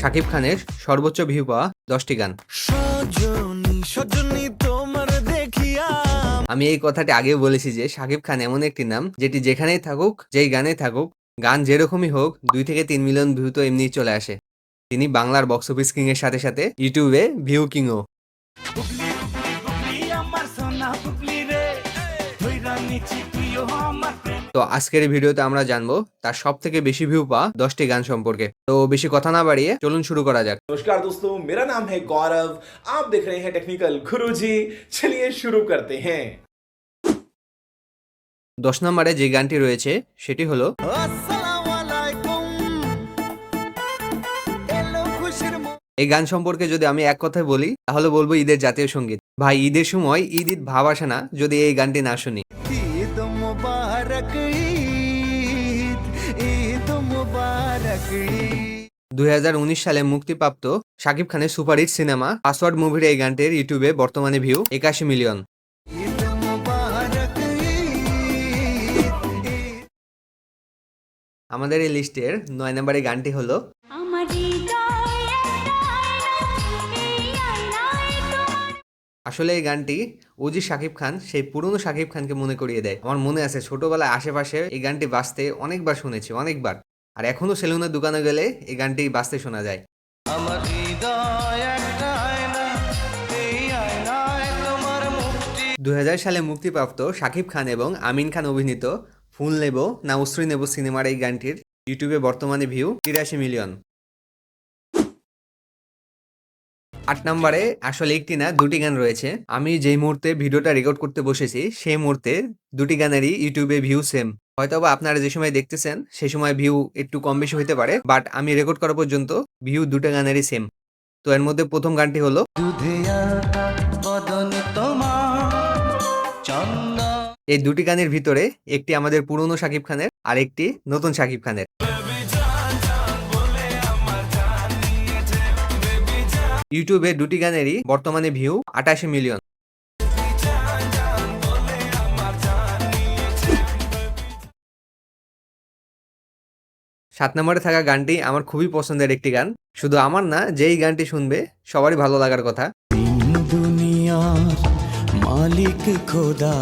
শাকিব খানের সর্বোচ্চ ভিউ পাওয়া দশটি গান। আমি এই কথাটি আগে বলেছি যে শাকিব খান এমন একটি নাম যেটি যেখানেই থাকুক যেই গানে থাকুক গান যেরকমই হোক দুই থেকে তিন মিলিয়ন ভিউ তো এমনিই চলে আসে। তিনি বাংলার বক্স অফিস কিং এর সাথে সাথে ইউটিউবে ভিউ কিংও আমার তো আজকের ভিডিওতে আমরা জানব তার সব থেকে বেশি ভিউ পাওয়া দশটি গান সম্পর্কে। তো বেশি কথা না বাড়িয়ে চলুন শুরু করা যাক। নমস্কার দোস্তো মেরা নাম হ্যাঁ গৌরব। আপ দেখ রে হ্যাঁ টেকনিক্যাল গুরুজি চলিয়ে শুরু করতে হ্যাঁ। দশ নম্বরে যে গানটি রয়েছে সেটি হলো এই গান সম্পর্কে যদি আমি এক কথায় বলি তাহলে বলব ঈদের জাতীয় সংগীত। ভাই ঈদের সময় ঈদ ঈদ ভাব আসে না যদি এই গানটি না শুনি। মুবারক ঈদ ঈদ মুবারক দুই সালে মুক্তিপ্রাপ্ত শাকিব খানের সুপারহিট সিনেমা পাসওয়ার্ড মুভির এই গানটির ইউটিউবে বর্তমানে ভিউ একাশি মিলিয়ন। আমাদের এই লিস্টের নয় নম্বরের গানটি হলো আসলে এই গানটি ওজি শাকিব খান সেই পুরনো শাকিব খানকে মনে করিয়ে দেয়। আমার মনে আছে ছোটবেলায় আশেপাশে এই গানটি বাজতে অনেকবার শুনেছি অনেকবার। আর এখনও সেলুনের দোকানে গেলে এই গানটি বাজতে শোনা যায়। আমার হৃদয় একটা দুই হাজার সালে মুক্তিপ্রাপ্ত শাকিব খান এবং আমিন খান অভিনীত ফুল নেব না উশ্রী নেব সিনেমার এই গানটির ইউটিউবে বর্তমানে ভিউ তিরাশি মিলিয়ন। আট নম্বরে আসলে একটি না, দুটি গান রয়েছে। আমি যেই মুহূর্তে ভিডিওটা রেকর্ড করতে বসেছি, সেই মুহূর্তে দুটি গানেরই ইউটিউবে ভিউ সেম হয়তোবা আপনারা যে সময় দেখতেছেন সেই সময় ভিউ একটু কম বেশি হতে পারে বাট আমি রেকর্ড করা পর্যন্ত ভিউ দুটো গানেরই সেম তো এর মধ্যে প্রথম গানটি হলো এই দুটি গানের ভিতরে একটি আমাদের পুরনো শাকিব খানের আর একটি নতুন শাকিব খানের। ইউটিউবে দুটি গানেরই বর্তমানে ভিউ আটাশি মিলিয়ন। সাত নম্বরে থাকা গানটি আমার খুবই পছন্দের একটি গান। শুধু আমার না, যেই গানটি শুনবে, সবারই ভালো লাগার কথা। তিন দুনিয়ার মালিক খোদা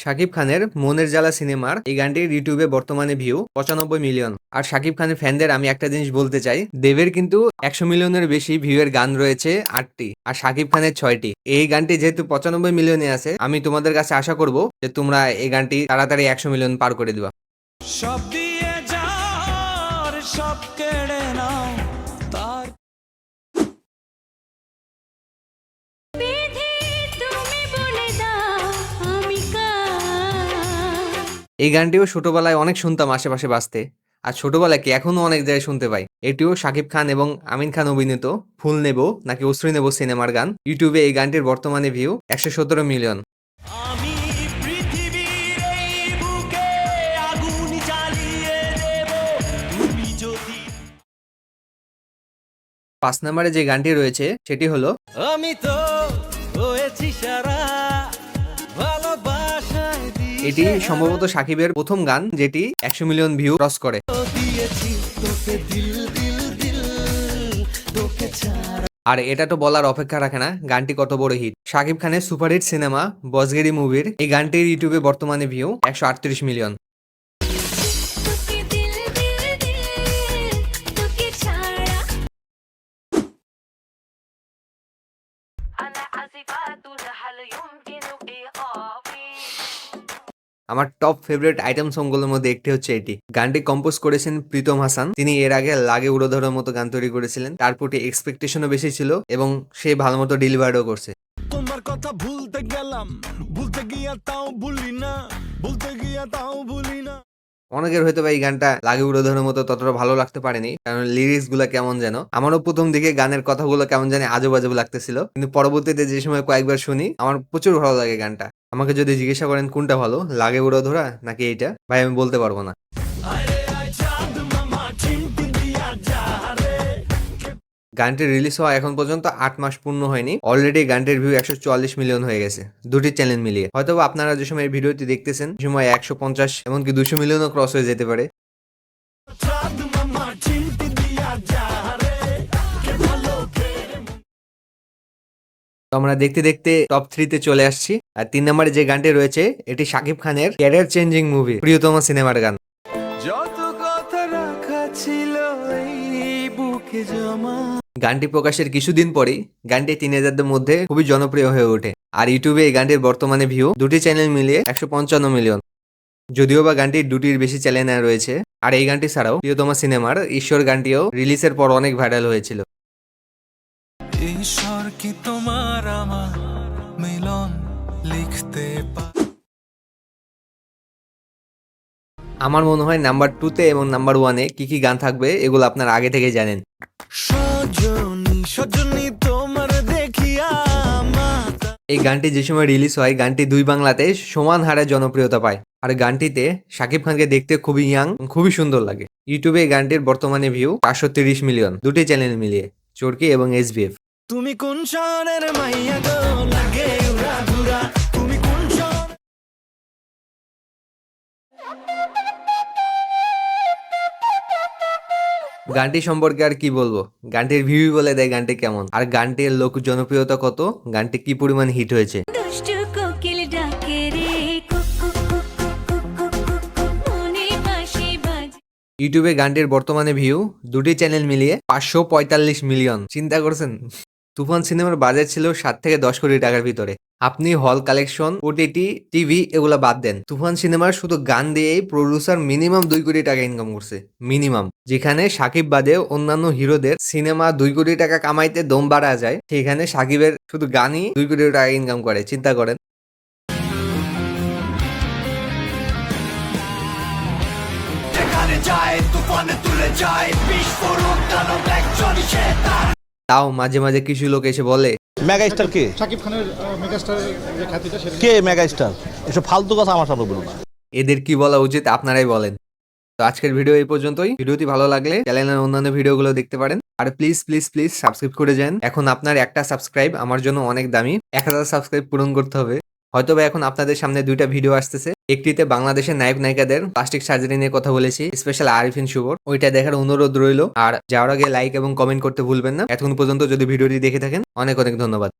শাকিব খানের মনের জ্বালা সিনেমার এই গানটির ইউটিউবে বর্তমানে ভিউ পঁচানব্বই মিলিয়ন আর শাকিব খানের ফ্যানদের আমি একটা জিনিস বলতে চাই, দেবের কিন্তু একশো মিলিয়নের বেশি ভিউ এর গান রয়েছে আটটি, আর শাকিব খানের ছয়টি। এই গানটি যেহেতু পঁচানব্বই মিলিয়নে আছে, আমি তোমাদের কাছে আশা করব যে তোমরা এই গানটি তাড়াতাড়ি একশো মিলিয়ন পার করে দিবা। সব দিয়ে যার সব কেড়ে নাও। এই গানটিও ছোটবেলায় অনেক শুনতাম আশেপাশে বাঁচতে। আর ছোটবেলায় কি এখনও অনেক জায়গায় শুনতে পাই? এটিও শাকিব খান এবং আমিন খান অভিনীত ফুল নেব নাকি অশ্রী নেব সিনেমার গান। ইউটিউবে এই গানটির বর্তমানে ভিউ একশো সতেরো মিলিয়ন। পাঁচ নম্বরে যে গানটি রয়েছে সেটি হলো আমি তো হয়েছি সারা এটি সম্ভবত সাকিবের প্রথম গান যেটি একশো মিলিয়ন ভিউ ক্রস করে। আর এটা তো বলার অপেক্ষা রাখে না, গানটি কত বড় হিট সাকিব খানের সুপারহিট সিনেমা বজগেরি মুভির এই গানটির ইউটিউবে বর্তমানে ভিউ একশো আটত্রিশ মিলিয়ন। আমার টপ ফেভারিট আইটেম সংগুলোর মধ্যে একটি হচ্ছে এটি। গানটি কম্পোজ করেছেন প্রীতম হাসান। তিনি এর আগে লাগে উড়োধরার মতো গান তৈরি করেছিলেন। তার প্রতি এক্সপেকটেশনও বেশি ছিল এবং সে ভালো মতো ডেলিভারও করছে। তোমার কথা ভুলতে গেলাম ভুলতে গিয়া তাও ভুলি না ভুলতে গিয়া তাও ভুলি না। অনেকের হয়তো বা এই গানটা লাগে উড়োধরের মতো ততটা ভালো লাগতে পারেনি কারণ লিরিক্সগুলো কেমন যেন। আমারও প্রথম দিকে গানের কথাগুলো কেমন জানি আজব আজব লাগতেছিল কিন্তু পরবর্তীতে যে সময় কয়েকবার শুনি আমার প্রচুর ভালো লাগে গানটা। আমাকে যদি জিজ্ঞাসা করেন, কোনটা ভালো, লাগে উড়োধরা নাকি এইটা? ভাই, আমি বলতে পারব না। গানটি রিলিজ হওয়া এখন পর্যন্ত আট মাস পূর্ণ হয়নি। অলরেডি গানটির ভিউ একশো চুয়াল্লিশ মিলিয়ন হয়ে গেছে। দুটি চ্যানেল মিলিয়ে। হয়তো আপনারা যে সময় ভিডিওটি দেখতেছেন সময় একশো পঞ্চাশ, এমনকি দুশো মিলিয়নও ক্রস হয়ে যেতে পারে। তো আমরা দেখতে দেখতে টপ থ্রিতে চলে আসছি। আর তিন নম্বরে যে গানটি রয়েছে এটি শাকিব খানের ক্যারিয়ার চেঞ্জিং মুভি প্রিয়তম সিনেমার গান। যত কথা রাখা ছিল এই বুকে জমা। গানটি প্রকাশের কিছুদিন পরেই গানটি টিনেজারদের মধ্যে খুবই জনপ্রিয় হয়ে ওঠে। আর ইউটিউবে এই গানটির বর্তমানে ভিউ দুটি চ্যানেল মিলিয়ে একশো পঞ্চান্ন মিলিয়ন যদিও বা গানটির দুটির বেশি চ্যানেল রয়েছে আর এই গানটি ছাড়াও প্রিয়তমা সিনেমার ঈশ্বর গানটিও রিলিজের পর অনেক ভাইরাল হয়েছিল। ঈশ্বর লিখতে আমার মনে হয় নাম্বার টুতে এবং নাম্বার ওয়ানে কি কি গান থাকবে এগুলো আপনারা আগে থেকে জানেন। এই গানটি যে সময় রিলিজ হয় গানটি দুই বাংলাতে সমান হারে জনপ্রিয়তা পায়। আর গানটিতে শাকিব খানকে দেখতে খুবই ইয়াং খুবই সুন্দর লাগে। ইউটিউবে এই গানটির বর্তমানে ভিউ পাঁচশো তিরিশ মিলিয়ন দুটি চ্যানেল মিলিয়ে চরকি এবং এসবিএফ তুমি কোন শহরের মাইয়া? গানটি সম্পর্কে আর কি বলব? গানটির ভিউ বলে দেয় গানটি কেমন? আর গানটির লোক জনপ্রিয়তা কত? গানটি কি পরিমাণ হিট হয়েছে? ইউটিউবে গানটির বর্তমানে ভিউ দুটি চ্যানেল মিলিয়ে পাঁচশো পঁয়তাল্লিশ মিলিয়ন চিন্তা করছেন? তুফান সিনেমার বাজেট ছিল সাত থেকে দশ কোটি টাকার ভিতরে। আপনি হল কালেকশন ওটিটি টিভি এগুলা বাদ দেন। তুফান সিনেমার শুধু গান দিয়েই প্রডিউসার মিনিমাম দুই কোটি টাকা ইনকাম করছে। মিনিমাম যেখানে সাকিব বাদে অন্যান্য হিরোদের সিনেমা দুই কোটি টাকা কামাইতে দম বাড়া যায়, সেখানে সাকিবের শুধু গানই দুই কোটি টাকা ইনকাম করে। চিন্তা করেন। যায়, তুফানে তুলে যায় বিস্ফোরণ দানব একজন শেতান তাও মাঝে মাঝে কিছু লোক এসে বলে। মেগাস্টার কে? শাকিব খানের মেগাস্টার যে খ্যাতিটা সেটা কে মেগাস্টার? এসব ফালতু কথা আমার সামনে বলো না। এদের কি বলা উচিত আপনারাই বলেন। তো আজকের ভিডিও এই পর্যন্তই। ভিডিওটি ভালো লাগলে চ্যানেলের অন্যান্য ভিডিওগুলো দেখতে পারেন। আর প্লিজ প্লিজ প্লিজ সাবস্ক্রাইব করে যান। এখন আপনার একটা সাবস্ক্রাইব আমার জন্য অনেক দামি। এক হাজার সাবস্ক্রাইব পূরণ করতে হবে। হয়তো বা এখন আপনাদের সামনে দুইটা ভিডিও আসতেছে। একটিতে বাংলাদেশের নায়ক নায়িকাদের প্লাস্টিক সার্জারি নিয়ে কথা বলেছি স্পেশাল আরিফিন শুভর। ওইটা দেখার অনুরোধ রইল। আর যাওয়ার আগে লাইক এবং কমেন্ট করতে ভুলবেন না। এখন পর্যন্ত যদি ভিডিওটি দেখে থাকেন, অনেক অনেক ধন্যবাদ।